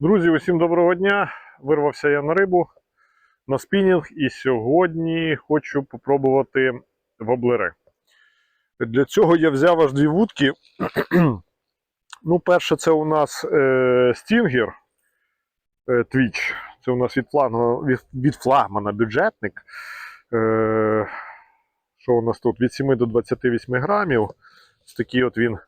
Друзі, усім доброго дня! Вирвався я на рибу на спінінг і сьогодні хочу попробувати воблери. Для цього я взяв аж дві вудки. ну, перше, це у нас е, стінгер е, Twitch. Це у нас від флагмана, від, від флагмана бюджетник. Е, що у нас тут? Від 7 до 28 грамів. Ось такий от він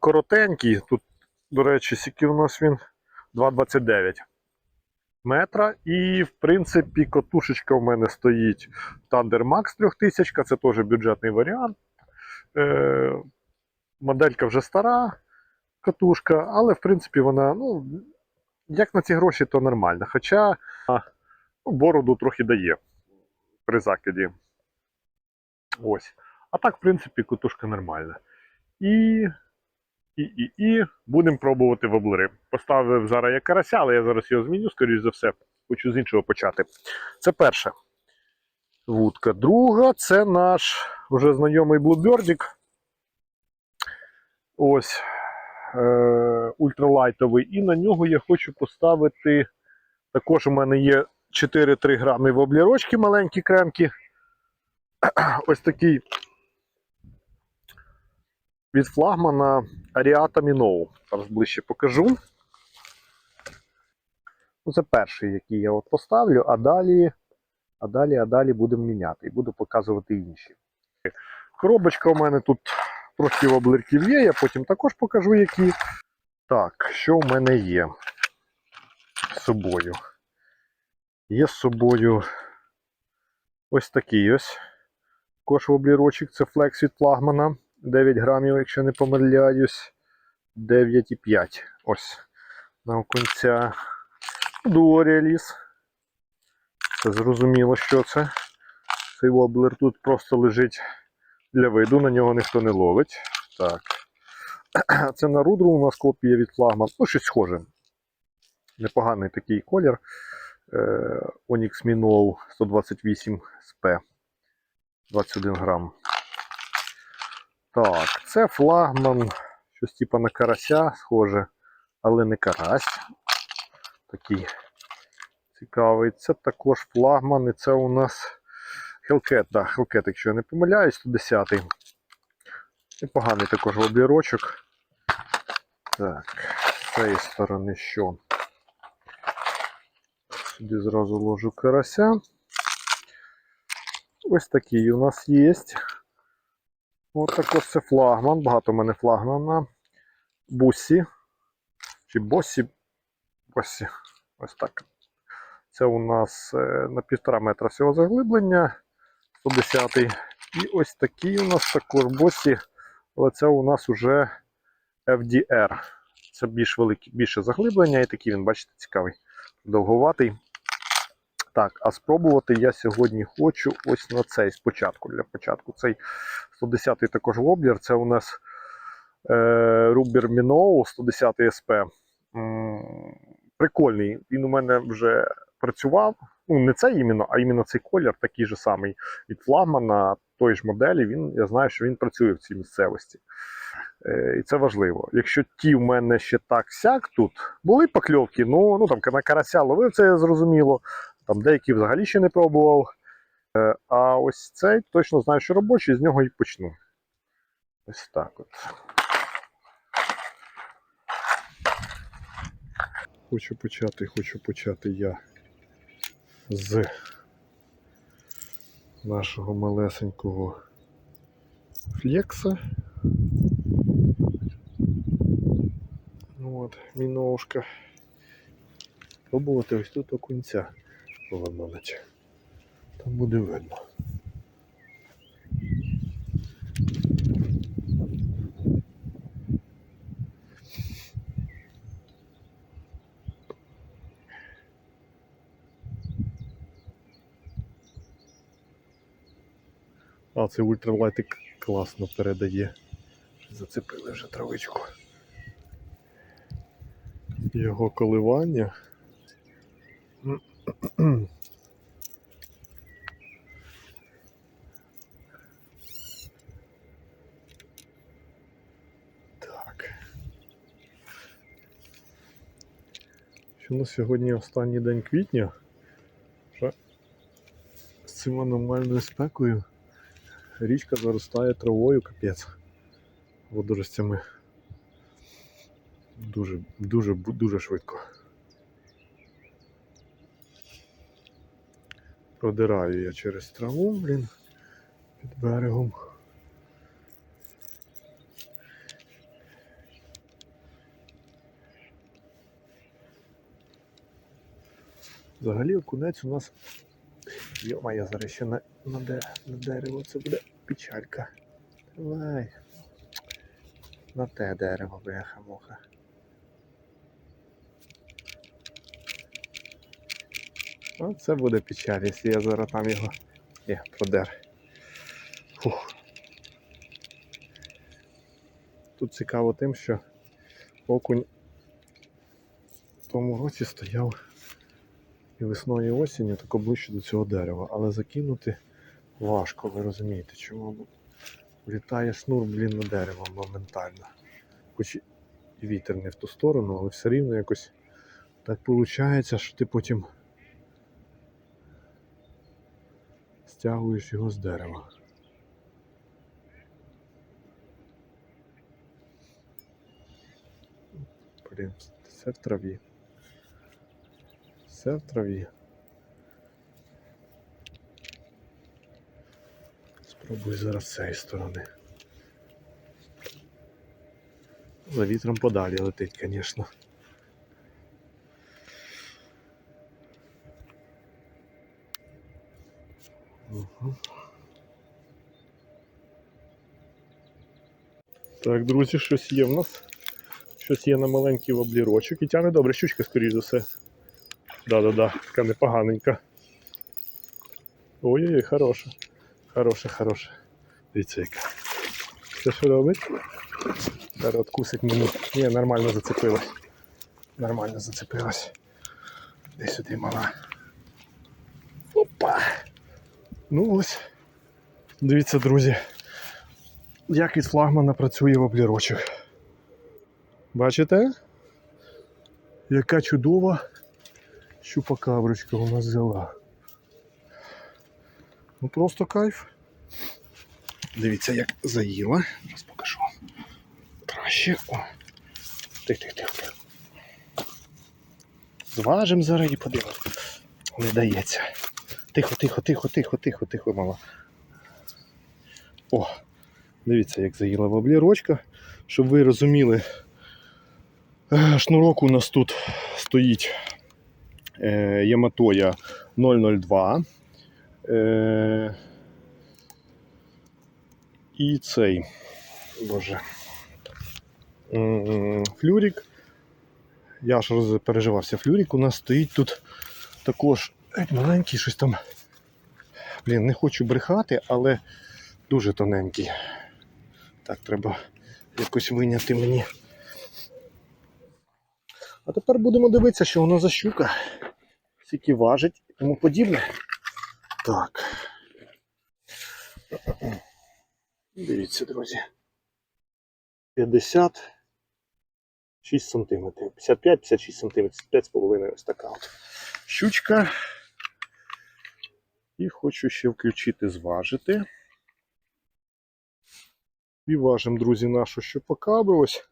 коротенький. Тут, до речі, скільки у нас він? 2,29 метра. І, в принципі, котушечка в мене стоїть Thunder Max 3000, це теж бюджетний варіант. Е, моделька вже стара катушка, але в принципі вона, ну, як на ці гроші, то нормально. Хоча ну, бороду трохи дає при закиді. Ось. А так, в принципі, катушка нормальна. І і, і, і будемо пробувати воблери. Поставив зараз я карася, але я зараз його зміню, скоріш за все. Хочу з іншого почати. це перша вудка. Друга це наш вже знайомий блубердік. Ось е, ультралайтовий. І на нього я хочу поставити. Також у мене є 4-3 грами воблерочки маленькі кремкі. Ось такий від флагмана Аріата Міноу. Зараз ближче покажу. Ну, це перший, який я от поставлю, а далі, а далі, а далі будемо міняти і буду показувати інші. Коробочка у мене тут трохи воблерків є, я потім також покажу, які. Так, що в мене є з собою? Є з собою ось такий ось також воблерочок. Це флекс від флагмана. 9 грамів, якщо не помиляюсь. 9,5. Ось. На оконця Дуоріаліс. Це зрозуміло, що це. Цей воблер тут просто лежить для виду, на нього ніхто не ловить. Так. Це на рудру у нас копія від флагман. Ну, щось схоже. Непоганий такий колір. Onyx Minnow 128 SP. 21 грам. Так, це флагман, щось типу на карася схоже, але не карась. Такий цікавий. Це також флагман, і це у нас Hellcat, да, Hellcat, якщо я не помиляюсь, 110-й. Непоганий також воблірочок. Так, з цієї сторони що? Сюди зразу ложу карася. Ось такий у нас є. Ось також це флагман. Багато в мене флагмана. Бусі. Чи босі. Босі. Ось так. Це у нас е, на півтора метра всього заглиблення. 110 І ось такий у нас також босі. Але це у нас уже FDR. Це більш велике, більше заглиблення. І такий він, бачите, цікавий. Довговатий. Так, а спробувати я сьогодні хочу ось на цей спочатку. Для початку цей 110-й також воблер. Це у нас е, Rubber Minnow 110 SP. М, Прикольний. Він у мене вже працював. Ну, не цей іменно, а іменно цей колір, такий же самий від флагмана тої ж моделі. Він, я знаю, що він працює в цій місцевості. Е, і це важливо. Якщо ті в мене ще так сяк тут були покльовки, ну, ну там на карася ловив, це зрозуміло. Там деякі взагалі ще не пробував. Е, А ось цей точно знаю, що робочий, з нього і почну. Ось так от. Хочу почати, хочу почати я з нашого малесенького флекса. Ну От, міновушка. Пробувати ось тут окунця поламати. Там буде видно. А, цей ультралайтик класно передає. Зацепили вже травичку. Його коливання. Так. що на сьогодні останній день квітня. Вже з цим аномальною спекою річка заростає травою, капець. Водоростями. Дуже, дуже, дуже швидко. Продираю я через траву, блін, під берегом. Взагалі окунець у нас. Йома, я зараз ще на, на, де, на дерево це буде печалька. Давай. На те дерево, бляха муха. Оце буде печаль, якщо я зараз там його є, продер. Фух. Тут цікаво тим, що окунь в тому році стояв і весною і осінню тако ближче до цього дерева, але закинути важко, ви розумієте, чому Бо влітає шнур, блін, на дерево моментально. Хоч і вітер не в ту сторону, але все рівно якось так виходить, що ти потім стягуєш його з дерева. Блін, все в траві. Все в траві. Спробую зараз з цієї сторони. За вітром подалі летить, звісно. Так, друзі, щось є в нас. Щось є на маленький воблірочок. І тягне добре, щучка, скоріш за все. Да-да-да, така непоганенька. Ой-ой-ой, хороша. Хороша, хороша. Дивіться яка. Це що робить? Зараз откусить мені. Ні, нормально зацепилась. Нормально зацепилась. Де сюди мала. Опа! Ну ось. Дивіться, друзі. Як від флагмана працює воблірочок. Бачите? Яка чудова щупакаброчка у нас взяла. Ну просто кайф. Дивіться, як заїла. Зараз покажу. Краще. О. Тих, тих, тих, тих. Зважимо зараз і подивимось. Не дається. Тихо, тихо, тихо, тихо, тихо, тихо, мала. О, дивіться, як заїла воблірочка. Щоб ви розуміли, е, шнурок у нас тут стоїть е, Яматоя 002. Е, і цей, боже, флюрік. Я ж переживався флюрік. У нас стоїть тут також геть маленький щось там. Блін, не хочу брехати, але дуже тоненький. Так, треба якось виняти мені. А тепер будемо дивитися, що воно за щука, скільки важить і тому подібне. Так. Дивіться, друзі. 56 сантиметрів. 55-56 сантиметрів. 5,5 ось така от щучка. І хочу ще включити зважити. І важимо, друзі, нашу щупака. Ось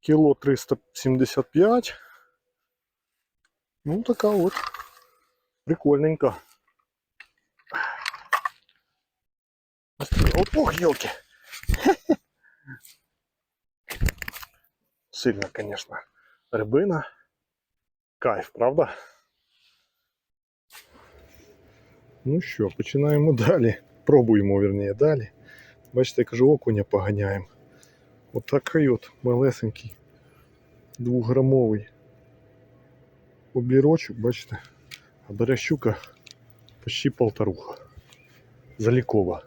кіло 375. Ну, така от. Прикольненька. От, ох, елки. Сильно, конечно, рибина. Кайф, правда? Ну що, починаємо далі. Пробуємо, вірніше, далі. Бачите, я кажу, окуня поганяємо. Отакий от малесенький, двохграмовий облірочок, бачите, а бере щука почти полторуха. Залікова.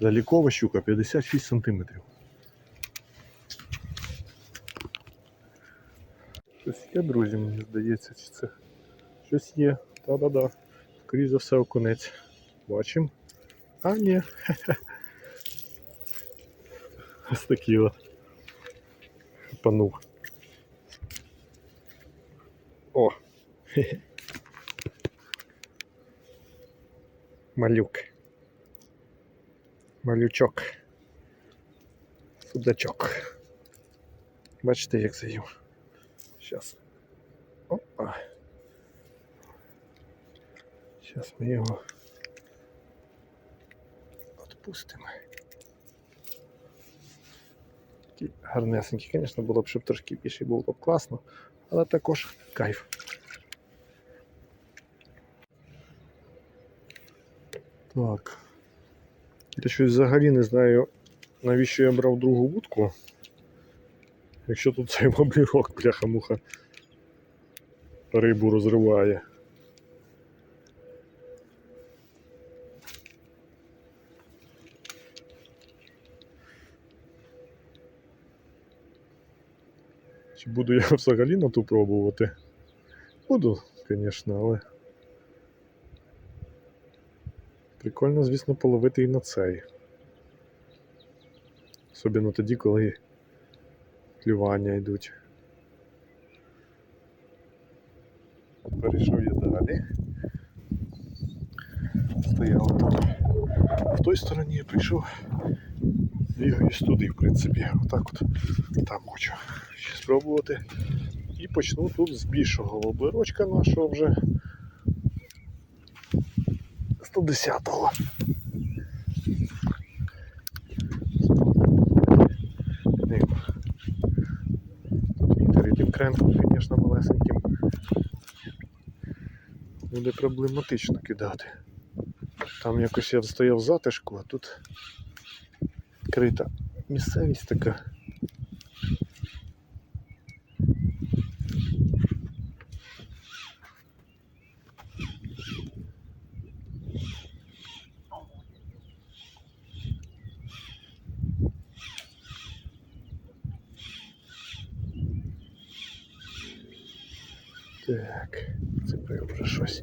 Залікова щука 56 сантиметрів. Щось є, друзі, мені здається, чи це щось є. Та-да-да. Скоріше за все окунець. Бачимо. А, ні. От. Панув. О! Малюк. Малючок. Судачок. Бачите, як заїв. Щас. Опа. Щас ми його відпустимо. Такий гарнесенький, звісно, було б, щоб трошки більше було б класно, але також кайф. Так. Я щось взагалі не знаю, навіщо я брав другу вудку. Якщо тут цей воблірок, бляха-муха, рибу розриває. Буду я взагалі на ту пробувати? Буду, звісно, але. Прикольно, звісно, половити і на цей. Особливо тоді, коли клювання йдуть. Перейшов я далі. Стояв там. В той стороні я прийшов. Двігаюсь туди, в принципі. Отак от там хочу спробувати. І почну тут з більшого воблерочка нашого вже. 110-го. Тут вітер і тим кренком, звісно, малесеньким. Буде проблематично кидати. Там якось я стояв затишку, а тут відкрита місцевість така. Так, це вже щось.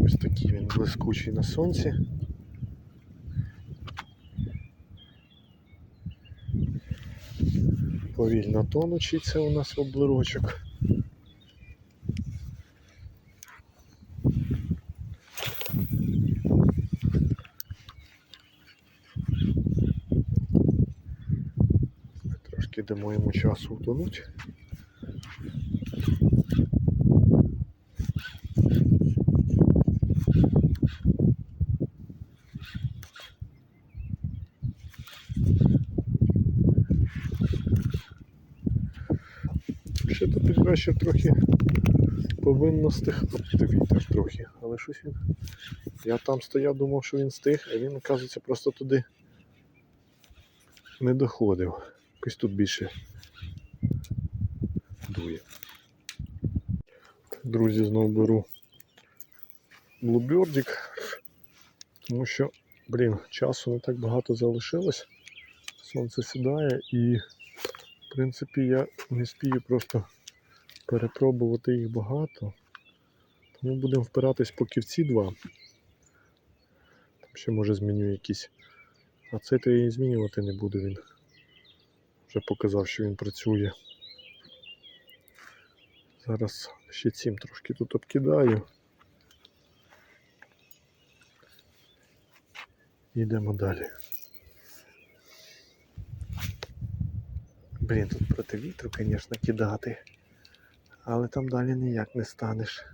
Ось такий він блискучий на сонці. Повільно тонучий це у нас облирочок. Трошки дамо йому часу утонуть. Ще тут вечір трохи повинно стихнути вітер трохи, але щось він. Я там стояв, думав, що він стих, а він, оказується, просто туди не доходив. Якось тут більше дує. Друзі, знову беру блубердик, тому що, блін, часу не так багато залишилось. Сонце сідає і, в принципі, я не спію просто перепробувати їх багато. Тому будемо впиратись поки в ці два. Там ще може зміню якісь. А цей то я і змінювати не буду він. Вже показав, що він працює. Зараз ще цим трошки тут обкидаю. Йдемо далі. Блін, тут проти вітру, звісно, кидати. Але там далі ніяк не станеш.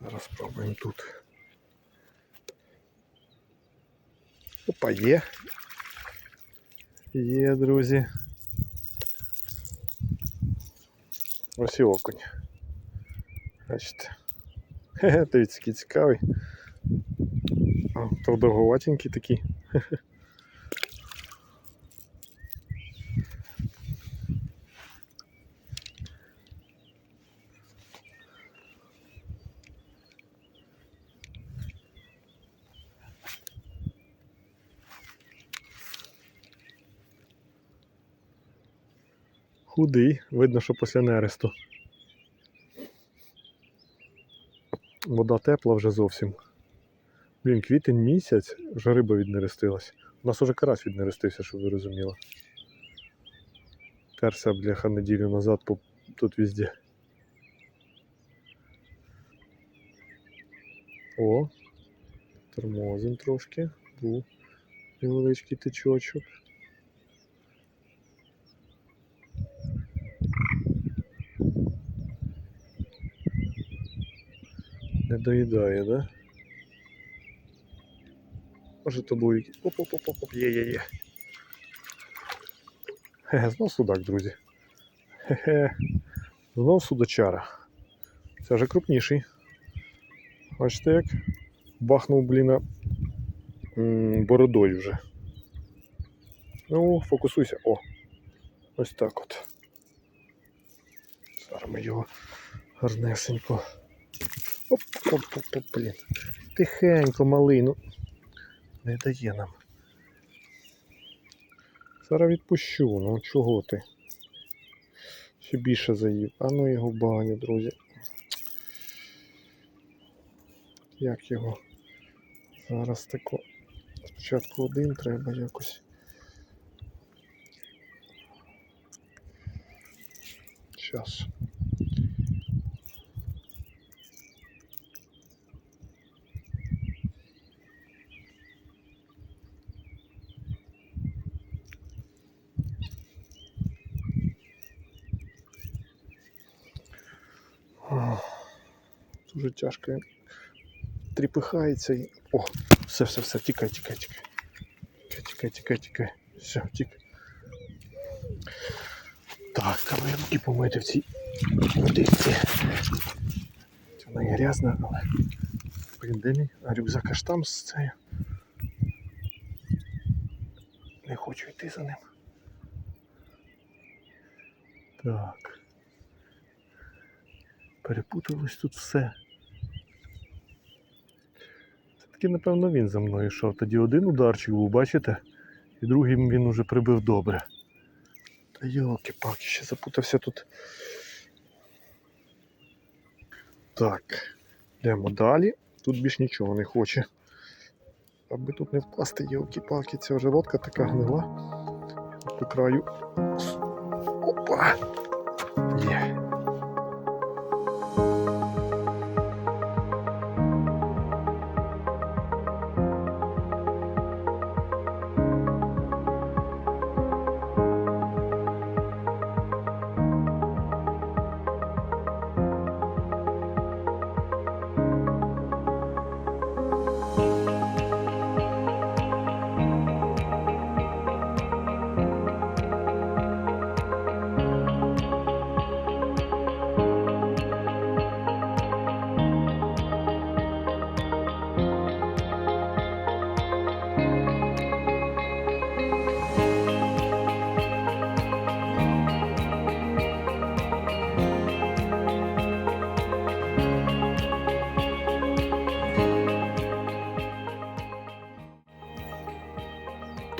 Зараз спробуємо тут. Опа, є. Є, друзі. Ось і окунь. Бачите. Хе-хе, дивіться, який цікавий. А, продовгуватенький такий. Худий, видно, що після нересту. Вода тепла вже зовсім. Блін, квітень місяць, вже риба віднерестилась. У нас уже карась віднерестився, щоб ви розуміли. Терся, бляха, неділю назад по... тут везде. О, тормозим трошки. Був невеличкий течочок. Не доїдає, да? Може то був. Оп-оп-оп-оп, є-є-є. Хе-хе, знов судак, друзі. Хе-хе. Знов судачара. Це вже крупніший. Бачите як? Бахнув, бліна, бородою вже. Ну, фокусуйся. О! Ось так от. Зараз ми його гарнесенько. Оп, оп, оп, блін. Тихенько, малий, ну. Не дає нам. Зараз відпущу, ну чого ти? Ще більше заїв. А ну його в баню, друзі. Як його? Зараз тако. Спочатку один треба якось. Щас. Дуже тяжко. Тріпихається і. О! Все, все, все, тікай, тікай, тікай. Тікай, тікай, тікай. Все, тікай. Так, треба руки помити в цій водичці. Вона і грязна, але. Блін? А рюкзак аж там з цією. Не хочу йти за ним. Так. Перепуталось тут все. Це таки, напевно, він за мною йшов. Тоді один ударчик був, бачите? І другим він уже прибив добре. Та йолки-палки, ще запутався тут. Так, йдемо далі. Тут більш нічого не хоче. Аби тут не впасти, йолки-палки, ця вже лодка така гнила. По краю. Опа! Є.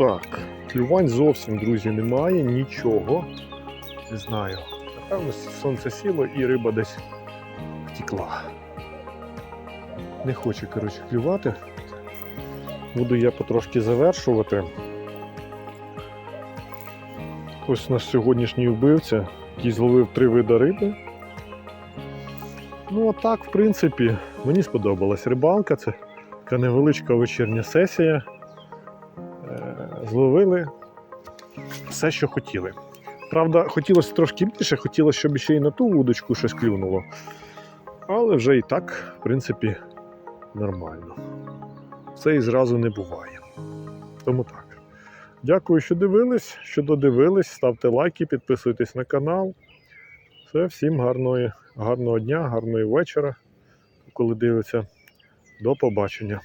Так, клювань зовсім, друзі, немає, нічого. Не знаю. Напевно, сонце сіло і риба десь втекла. Не хоче, коротше, клювати. Буду я потрошки завершувати. Ось наш сьогоднішній вбивця, який зловив три види риби. Ну, а так, в принципі, мені сподобалась рибалка. Це така невеличка вечірня сесія. Зловили все, що хотіли. Правда, хотілося трошки більше, хотілося, щоб ще й на ту вудочку щось клюнуло. Але вже і так, в принципі, нормально. Все і зразу не буває. Тому так. Дякую, що дивились, що додивились. Ставте лайки, підписуйтесь на канал. Все, всім гарної, гарного дня, гарного вечора. Коли дивиться. До побачення.